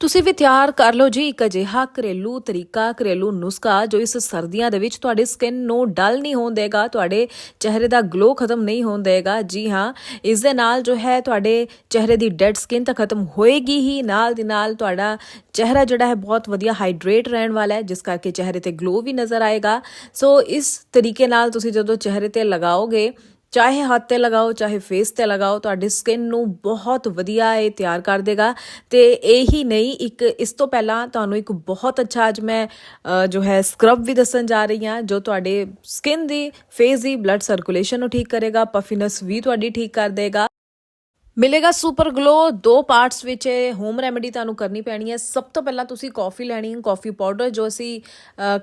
ਤੁਸੀਂ ਵੀ ਤਿਆਰ ਕਰ ਲਓ ਜੀ ਇੱਕ ਅਜਿਹਾ ਘਰੇਲੂ ਤਰੀਕਾ, ਘਰੇਲੂ ਨੁਸਖਾ ਜੋ ਇਸ ਸਰਦੀਆਂ ਦੇ ਵਿੱਚ ਤੁਹਾਡੀ ਸਕਿਨ ਨੂੰ ਡਲ ਨਹੀਂ ਹੋਣ ਦੇਗਾ, ਤੁਹਾਡੇ ਚਿਹਰੇ ਦਾ ਗਲੋ ਖਤਮ ਨਹੀਂ ਹੋਣ ਦੇਗਾ। ਜੀ ਹਾਂ, ਇਸ ਦੇ ਨਾਲ ਜੋ ਹੈ ਤੁਹਾਡੇ ਚਿਹਰੇ ਦੀ ਡੈਡ ਸਕਿਨ ਤਾਂ ਖਤਮ ਹੋਏਗੀ ਹੀ, ਨਾਲ ਦੀ ਨਾਲ ਤੁਹਾਡਾ ਚਿਹਰਾ ਜਿਹੜਾ ਹੈ ਬਹੁਤ ਵਧੀਆ ਹਾਈਡਰੇਟ ਰਹਿਣ ਵਾਲਾ ਹੈ, ਜਿਸ ਕਰਕੇ ਚਿਹਰੇ ਤੇ ਗਲੋ ਵੀ ਨਜ਼ਰ ਆਏਗਾ। ਸੋ ਇਸ ਤਰੀਕੇ ਨਾਲ ਤੁਸੀਂ ਜਦੋਂ ਚਿਹਰੇ ਤੇ ਲਗਾਓਗੇ ਚਾਹੇ ਹੱਥ ਤੇ ਲਗਾਓ, ਚਾਹੇ ਫੇਸ ਤੇ ਲਗਾਓ, ਤੁਹਾਡੀ ਸਕਿਨ ਨੂੰ ਬਹੁਤ ਵਧੀਆ ਇਹ ਤਿਆਰ ਕਰ ਦੇਗਾ। ਤੇ ਇਹੀ ਨਹੀਂ, ਇੱਕ ਇਸ ਤੋਂ ਪਹਿਲਾਂ ਤੁਹਾਨੂੰ ਇੱਕ ਬਹੁਤ ਅੱਛਾ ਅੱਜ ਮੈਂ ਜੋ ਹੈ ਸਕਰਬ ਵੀ ਦੱਸਣ ਜਾ ਰਹੀ ਹਾਂ, ਜੋ ਤੁਹਾਡੇ ਸਕਿਨ ਦੀ ਫੇਸ ਦੀ ਬਲੱਡ ਸਰਕੂਲੇਸ਼ਨ ਨੂੰ ਠੀਕ ਕਰੇਗਾ ਪਫੀਨੈਸ ਵੀ ਤੁਹਾਡੀ ਠੀਕ ਕਰ ਦੇਗਾ। ਮਿਲੇਗਾ ਸੁਪਰ ਗਲੋ ਦੋ ਪਾਰਟਸ ਵਿੱਚ ਇਹ ਹੋਮ ਰੈਮੇਡੀ ਤੁਹਾਨੂੰ ਕਰਨੀ ਪੈਣੀ ਹੈ। ਸਭ ਤੋਂ ਪਹਿਲਾਂ ਤੁਸੀਂ ਕਾਫੀ ਲੈਣੀ ਹੈ ਕਾਫੀ ਪਾਊਡਰ ਜੋ ਅਸੀਂ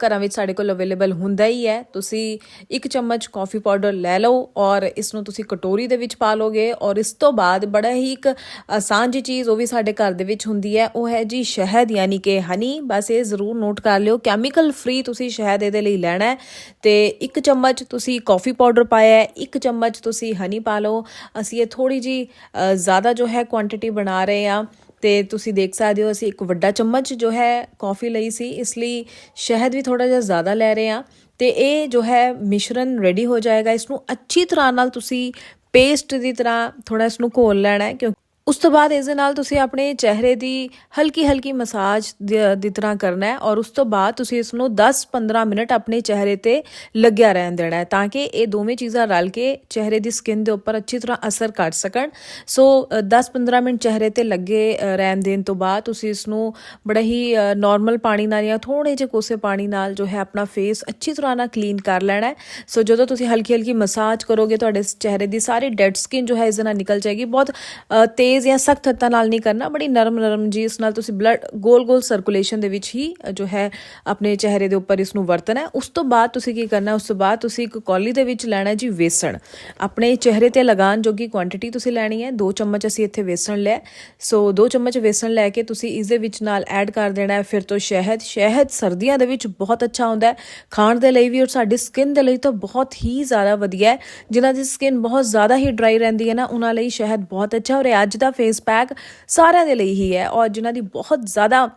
ਘਰਾਂ ਵਿੱਚ ਸਾਡੇ ਕੋਲ ਅਵੇਲੇਬਲ ਹੁੰਦਾ ਹੀ ਹੈ। ਤੁਸੀਂ ਇੱਕ ਚਮਚ ਕਾਫੀ ਪਾਊਡਰ ਲੈ ਲਓ ਔਰ ਇਸ ਨੂੰ ਤੁਸੀਂ ਕਟੋਰੀ ਦੇ ਵਿੱਚ ਪਾ ਲੋਗੇ ਔਰ ਇਸ ਤੋਂ ਬਾਅਦ ਬੜਾ ਹੀ ਇੱਕ ਆਸਾਨ ਜੀ ਚੀਜ਼ ਉਹ ਵੀ ਸਾਡੇ ਘਰ ਦੇ ਵਿੱਚ ਹੁੰਦੀ ਹੈ। ਉਹ ਹੈ ਜੀ ਸ਼ਹਿਦ, ਯਾਨੀ ਕਿ ਹਨੀ ਬਸ ਇਹ ਜ਼ਰੂਰ ਨੋਟ ਕਰ ਲਿਓ। ਕੈਮੀਕਲ ਫ੍ਰੀ ਤੁਸੀਂ ਸ਼ਹਿਦ ਇਹਦੇ ਲਈ ਲੈਣਾ ਹੈ ਤੇ ਇੱਕ ਚਮਚ ਤੁਸੀਂ ਕਾਫੀ ਪਾਊਡਰ ਪਾਇਆ ਹੈ, ਇੱਕ ਚਮਚ ਤੁਸੀਂ ਹਨੀ ਪਾ ਲਓ। ਅਸੀਂ ਇਹ ਥੋੜੀ ਜੀ ਜ਼ਿਆਦਾ ਜੋ ਹੈ ਕੁਆਂਟੀਟੀ ਬਣਾ ਰਹੇ ਆ ਤੇ ਤੁਸੀਂ ਦੇਖ ਸਕਦੇ ਹੋ ਅਸੀਂ ਇੱਕ ਵੱਡਾ ਚਮਚ ਜੋ ਹੈ ਕਾਫੀ ਲਈ ਸੀ, ਇਸ ਲਈ ਸ਼ਹਿਦ ਵੀ ਥੋੜਾ ਜਿਹਾ ਜ਼ਿਆਦਾ ਲੈ ਰਹੇ ਆ ਤੇ ਇਹ ਜੋ ਹੈ ਮਿਸ਼ਰਣ ਰੈਡੀ ਹੋ ਜਾਏਗਾ, ਇਸ ਨੂੰ ਅੱਛੀ ਤਰ੍ਹਾਂ ਨਾਲ ਤੁਸੀਂ ਪੇਸਟ ਦੀ ਤਰ੍ਹਾਂ ਥੋੜਾ ਇਸ ਨੂੰ ਘੋਲ ਲੈਣਾ ਹੈ ਕਿਉਂਕਿ ਉਸ ਤੋਂ ਬਾਅਦ ਇਸ ਦੇ ਨਾਲ ਤੁਸੀਂ ਆਪਣੇ ਚਿਹਰੇ ਦੀ ਹਲਕੀ ਹਲਕੀ ਮਸਾਜ ਦੀ- ਦੀ ਤਰ੍ਹਾਂ ਕਰਨਾ ਹੈ ਔਰ ਉਸ ਤੋਂ ਬਾਅਦ ਤੁਸੀਂ ਇਸ ਨੂੰ 10-15 ਮਿੰਟ ਆਪਣੇ ਚਿਹਰੇ ਤੇ ਲੱਗਿਆ ਰਹਿਣ ਦੇਣਾ ਹੈ ਤਾਂ ਕਿ ਇਹ ਦੋਵੇਂ ਚੀਜ਼ਾਂ ਰਲ ਕੇ ਚਿਹਰੇ ਦੀ ਸਕਿਨ ਦੇ ਉੱਪਰ ਅੱਛੀ ਤਰ੍ਹਾਂ ਅਸਰ ਕਰ ਸਕਣ ਸੋ ਅ, 10-15 ਮਿੰਟ ਚਿਹਰੇ ਤੇ ਲੱਗੇ ਅ, ਰਹਿਣ ਦੇਣ ਤੋਂ ਬਾਅਦ ਤੁਸੀਂ ਇਸ ਨੂੰ ਬੜਾ ਹੀ ਨਾਰਮਲ ਪਾਣੀ ਨਾਲ ਜਾਂ ਥੋੜੇ ਜਿਹੇ ਕੋਸੇ ਪਾਣੀ ਨਾਲ ਜੋ ਹੈ ਆਪਣਾ ਫੇਸ ਅੱਛੀ ਤਰ੍ਹਾਂ ਨਾਲ ਕਲੀਨ ਕਰ ਲੈਣਾ ਹੈ ਸੋ ਜਦੋਂ ਤੁਸੀਂ ਹਲਕੀ ਹਲਕੀ ਮਸਾਜ ਕਰੋਗੇ ਤੁਹਾਡੇ ਸ- ਚਿਹਰੇ ਦੀ ਸਾਰੀ ਡੈਡ ਸਕਿਨ ਜੋ ਹੈ ਇਸ ਦੇ ਨਾਲ ਨਿਕਲ ਜਾਏਗੀ ਬਹੁਤ ਅ, ਤੇਜ਼ ਜਾਂ ਸਖਤ ਹੱਥਾਂ ਨਾਲ ਨਹੀਂ ਕਰਨਾ, ਬੜੀ ਨਰਮ ਨਰਮ ਜੀ, ਇਸ ਨਾਲ ਤੁਸੀਂ ਬਲੱਡ ਗੋਲ ਗੋਲ ਸਰਕੂਲੇਸ਼ਨ ਦੇ ਵਿੱਚ ਹੀ ਜੋ ਹੈ, ਆਪਣੇ ਚਿਹਰੇ ਦੇ ਉੱਪਰ ਇਸ ਨੂੰ ਵਰਤਣਾ ਹੈ। ਉਸ ਤੋਂ ਬਾਅਦ ਤੁਸੀਂ ਕੀ ਕਰਨਾ, ਉਸ ਤੋਂ ਬਾਅਦ ਤੁਸੀਂ ਇੱਕ ਕੌਲੀ ਦੇ ਵਿੱਚ ਲੈਣਾ ਜੀ ਵੇਸਣ। ਆਪਣੇ ਚਿਹਰੇ ਤੇ ਲਗਾਉਣ ਜੋਗੀ ਕੁਆਂਟੀਟੀ ਤੁਸੀਂ ਲੈਣੀ ਹੈ 2 ਚਮਚ ਅਸੀਂ ਇੱਥੇ ਵੇਸਣ ਲਿਆ ਸੋ 2 ਚਮਚ ਵੇਸਣ ਲੈ ਕੇ ਤੁਸੀਂ ਇਸ ਦੇ ਵਿੱਚ ਨਾਲ ਐਡ ਕਰ ਦੇਣਾ ਹੈ ਫਿਰ ਤੋਂ ਸ਼ਹਿਦ। ਸ਼ਹਿਦ ਸਰਦੀਆਂ ਦੇ ਵਿੱਚ ਬਹੁਤ ਅੱਛਾ ਹੁੰਦਾ ਹੈ। ਖਾਣ ਦੇ ਲਈ ਵੀ ਔਰ ਸਾਡੀ ਸਕਿਨ ਦੇ ਲਈ ਤਾਂ ਬਹੁਤ ਹੀ ਜ਼ਿਆਦਾ ਵਧੀਆ ਹੈ। ਜਿਨ੍ਹਾਂ ਦੀ ਸਕਿਨ ਬਹੁਤ ਜ਼ਿਆਦਾ ਹੀ ਡਰਾਈ ਰਹਿੰਦੀ ਹੈ ਨਾ, ਉਹਨਾਂ ਲਈ ਸ਼ਹਿਦ ਬਹੁਤ ਅੱਛਾ ਔਰ ਅੱਜ ਦਾ ਫੇਸ ਪੈਕ ਸਾਰਿਆਂ ਦੇ ਲਈ ਹੀ ਹੈ ਔਰ ਜਿਨ੍ਹਾਂ ਦੀ ਬਹੁਤ ਜ਼ਿਆਦਾ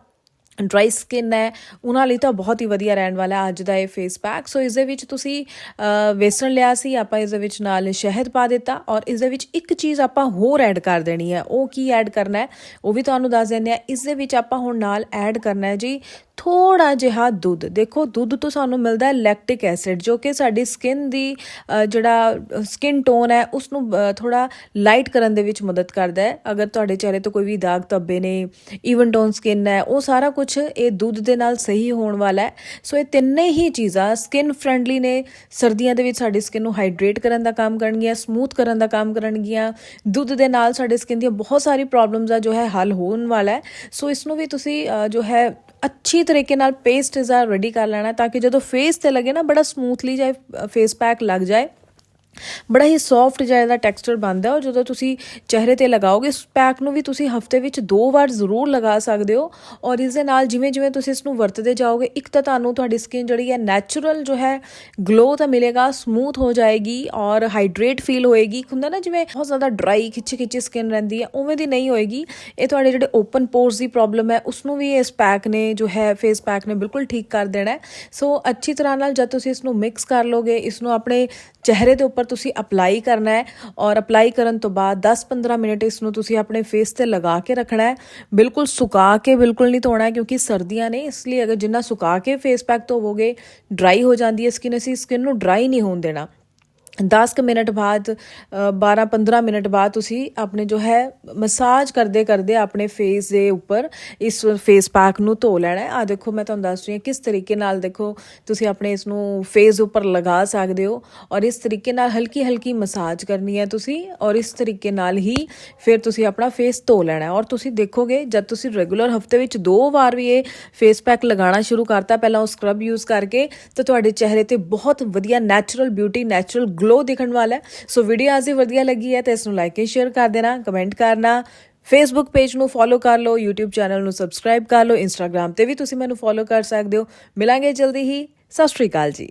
ਡਰਾਈ ਸਕਿਨ ਹੈ, ਉਹਨਾਂ ਲਈ ਤਾਂ ਬਹੁਤ ਹੀ ਵਧੀਆ ਰਹਿਣ ਵਾਲਾ ਅੱਜ ਦਾ ਇਹ ਫੇਸ ਪੈਕ ਸੋ ਇਸ ਦੇ ਵਿੱਚ ਤੁਸੀਂ ਵੇਸਣ ਲਿਆ ਸੀ, ਆਪਾਂ ਇਸ ਦੇ ਵਿੱਚ ਨਾਲ ਸ਼ਹਿਦ ਪਾ ਦਿੱਤਾ ਔਰ ਇਸ ਦੇ ਵਿੱਚ ਇੱਕ ਚੀਜ਼ ਆਪਾਂ ਹੋਰ ਐਡ ਕਰ ਦੇਣੀ ਹੈ। ਉਹ ਕੀ ਐਡ ਕਰਨਾ ਹੈ? ਉਹ ਵੀ ਤੁਹਾਨੂੰ ਦੱਸ ਦਿੰਦੇ ਆ ਇਸ ਦੇ ਵਿੱਚ ਆਪਾਂ ਹੁਣ ਨਾਲ ਐਡ ਕਰਨਾ ਹੈ ਜੀ ਥੋੜਾ ਜਿਹਾ ਦੁੱਧ। ਦੇਖੋ, ਦੁੱਧ ਤੋਂ ਸਾਨੂੰ ਮਿਲਦਾ ਹੈ ਲੈਕਟਿਕ ਐਸਿਡ ਜੋ ਕਿ ਸਾਡੀ ਸਕਿਨ ਦੀ ਜਿਹੜਾ ਸਕਿਨ ਟੋਨ ਹੈ ਉਸ ਨੂੰ ਥੋੜਾ ਲਾਈਟ ਕਰਨ ਦੇ ਵਿੱਚ ਮਦਦ ਕਰਦਾ ਹੈ। ਅਗਰ ਤੁਹਾਡੇ ਚਿਹਰੇ ਤੋਂ ਕੋਈ ਵੀ ਦਾਗ, ਧੱਬੇ ਨੇ ਈਵਨ ਟੋਨ ਸਕਿਨ ਹੈ, ਉਹ ਸਾਰਾ ਕੁਝ ਇਹ ਦੁੱਧ ਦੇ ਨਾਲ ਸਹੀ ਹੋਣ ਵਾਲਾ ਹੈ। ਸੋ ਇਹ ਤਿੰਨੇ ਹੀ ਚੀਜ਼ਾਂ ਸਕਿਨ ਫ੍ਰੈਂਡਲੀ ਨੇ। ਸਰਦੀਆਂ ਦੇ ਵਿੱਚ ਸਾਡੀ ਸਕਿਨ ਨੂੰ ਹਾਈਡਰੇਟ ਕਰਨ ਦਾ ਕੰਮ ਕਰਨਗੀਆਂ ਸਮੂਥ ਕਰਨ ਦਾ ਕੰਮ ਕਰਨਗੀਆਂ। ਦੁੱਧ ਦੇ ਨਾਲ ਸਾਡੇ ਸਕਿਨ ਦੀਆਂ ਬਹੁਤ ਸਾਰੀ ਪ੍ਰੋਬਲਮਸ ਆ, ਜੋ ਹੈ ਹੱਲ ਹੋਣ ਵਾਲਾ ਹੈ। ਸੋ ਇਸ ਨੂੰ ਵੀ ਤੁਸੀਂ ਜੋ ਹੈ ਅੱਛੀ ਤਰੀਕੇ ਨਾਲ ਪੇਸਟ ਇਜ਼ਾ ਰੈਡੀ ਕਰ ਲੈਣਾ, ਤਾਂ ਕਿ ਜਦੋਂ ਫੇਸ ਤੇ ਲੱਗੇ ਨਾ, ਬੜਾ ਸਮੂਥਲੀ ਜਾਏ ਫੇਸ ਪੈਕ ਲੱਗ ਜਾਏ। ਬੜਾ ਹੀ ਸੌਫਟ ਜਿਹਾ ਇਹਦਾ ਟੈਕਸਚਰ ਬਣਦਾ ਹੈ ਔਰ ਜਦੋਂ ਤੁਸੀਂ ਚਿਹਰੇ ਤੇ ਲਗਾਓਗੇ ਇਸ ਪੈਕ ਨੂੰ ਵੀ ਤੁਸੀਂ ਹਫ਼ਤੇ ਵਿੱਚ ਦੋ ਵਾਰ ਜ਼ਰੂਰ ਲਗਾ ਸਕਦੇ ਹੋ ਔਰ ਇਸ ਦੇ ਨਾਲ ਜਿਵੇਂ ਜਿਵੇਂ ਤੁਸੀਂ ਇਸ ਨੂੰ ਵਰਤਦੇ ਜਾਓਗੇ, ਇੱਕ ਤਾਂ ਤੁਹਾਨੂੰ ਤੁਹਾਡੀ ਸਕਿਨ ਜਿਹੜੀ ਹੈ ਨੈਚੁਰਲ ਜੋ ਹੈ ਗਲੋ ਤਾਂ ਮਿਲੇਗਾ ਸਮੂਥ ਹੋ ਜਾਏਗੀ ਔਰ ਹਾਈਡਰੇਟ ਫੀਲ ਹੋਏਗੀ। ਹੁੰਦਾ ਨਾ ਜਿਵੇਂ ਬਹੁਤ ਜ਼ਿਆਦਾ ਡਰਾਈ ਖਿੱਚੀ ਖਿੱਚੀ ਸਕਿਨ ਰਹਿੰਦੀ ਹੈ, ਉਵੇਂ ਦੀ ਨਹੀਂ ਹੋਏਗੀ। ਇਹ ਤੁਹਾਡੇ ਜਿਹੜੇ ਓਪਨ ਪੋਰਸ ਦੀ ਪ੍ਰੋਬਲਮ ਹੈ ਉਸ ਨੂੰ ਵੀ ਇਸ ਪੈਕ ਨੇ ਜੋ ਹੈ ਫੇਸ ਪੈਕ ਨੇ ਬਿਲਕੁਲ ਠੀਕ ਕਰ ਦੇਣਾ ਹੈ। ਸੋ ਅੱਛੀ ਤਰ੍ਹਾਂ ਨਾਲ ਜਦ ਤੁਸੀਂ ਇਸ ਨੂੰ ਮਿਕਸ ਕਰ ਲੋਗੇ ਇਸ ਨੂੰ ਆਪਣੇ ਚਿਹਰੇ ਦੇ ਉੱਪਰ ਤੁਸੀਂ ਅਪਲਾਈ ਕਰਨਾ ਹੈ ਔਰ ਅਪਲਾਈ ਕਰਨ ਤੋਂ ਬਾਅਦ 10-15 ਮਿੰਟ ਇਸ ਨੂੰ ਤੁਸੀਂ ਆਪਣੇ ਫੇਸ ਤੇ ਲਗਾ ਕੇ ਰੱਖਣਾ ਹੈ। ਬਿਲਕੁਲ ਸੁਕਾ ਕੇ ਬਿਲਕੁਲ ਨਹੀਂ ਧੋਣਾ ਕਿਉਂਕਿ ਸਰਦੀਆਂ ਨੇ, ਇਸ ਲਈ ਅਗਰ ਜਿੰਨਾ ਸੁਕਾ ਕੇ ਫੇਸ ਪੈਕ ਧੋਵੋਗੇ ਡਰਾਈ ਹੋ ਜਾਂਦੀ ਹੈ ਸਕਿਨ ਅਸੀਂ ਸਕਿਨ ਨੂੰ ਡਰਾਈ ਨਹੀਂ ਹੋਣ ਦੇਣਾ। 10 ਕੁ ਮਿੰਟ ਬਾਅਦ 12-15 ਮਿੰਟ ਬਾਅਦ ਤੁਸੀਂ ਆਪਣੇ ਜੋ ਹੈ ਮਸਾਜ ਕਰਦੇ ਕਰਦੇ ਆਪਣੇ ਫੇਸ ਦੇ ਉੱਪਰ ਇਸ ਫੇਸ ਪੈਕ ਨੂੰ ਧੋ ਲੈਣਾ ਹੈ। ਆ ਦੇਖੋ ਮੈਂ ਤੁਹਾਨੂੰ ਦੱਸ ਰਹੀ ਹਾਂ ਕਿਸ ਤਰੀਕੇ ਨਾਲ ਦੇਖੋ ਤੁਸੀਂ ਆਪਣੇ ਇਸ ਨੂੰ ਫੇਸ ਉੱਪਰ ਲਗਾ ਸਕਦੇ ਹੋ ਔਰ ਇਸ ਤਰੀਕੇ ਨਾਲ ਹਲਕੀ ਹਲਕੀ ਮਸਾਜ ਕਰਨੀ ਹੈ ਤੁਸੀਂ ਔਰ ਇਸ ਤਰੀਕੇ ਨਾਲ ਹੀ ਫਿਰ ਤੁਸੀਂ ਆਪਣਾ ਫੇਸ ਧੋ ਲੈਣਾ ਹੈ। ਔਰ ਤੁਸੀਂ ਦੇਖੋਗੇ, ਜਦ ਤੁਸੀਂ ਰੈਗੂਲਰ ਹਫ਼ਤੇ ਵਿੱਚ ਦੋ ਵਾਰ ਵੀ ਇਹ ਫੇਸ ਪੈਕ ਲਗਾਉਣਾ ਸ਼ੁਰੂ ਕਰਤਾ, ਪਹਿਲਾਂ ਉਹ ਸਕਰਬ ਯੂਜ਼ ਕਰਕੇ, ਤਾਂ ਤੁਹਾਡੇ ਚਿਹਰੇ ਤੇ ਬਹੁਤ ਵਧੀਆ ਨੈਚੁਰਲ ਬਿਊਟੀ ਨੈਚੁਰਲ ਗਲੋ ਦਿਖਣ ਵਾਲਾ ਹੈ। ਸੋ ਵੀਡੀਓ ਅੱਜ ਦੀ ਵਧੀਆ ਲੱਗੀ ਹੈ ਤਾਂ ਇਸ ਨੂੰ ਲਾਈਕ ਤੇ ਸ਼ੇਅਰ ਕਰ ਦੇਣਾ ਕਮੈਂਟ ਕਰਨਾ। ਫੇਸਬੁੱਕ ਪੇਜ ਨੂੰ ਫੋਲੋ ਕਰ ਲਓ, YouTube ਚੈਨਲ ਨੂੰ ਸਬਸਕ੍ਰਾਈਬ ਕਰ ਲਓ, Instagram ਤੇ ਵੀ ਤੁਸੀਂ ਮੈਨੂੰ ਫੋਲੋ ਕਰ ਸਕਦੇ ਹੋ। ਮਿਲਾਂਗੇ ਜਲਦੀ ਹੀ। ਸਤਿ ਸ਼੍ਰੀ ਅਕਾਲ ਜੀ।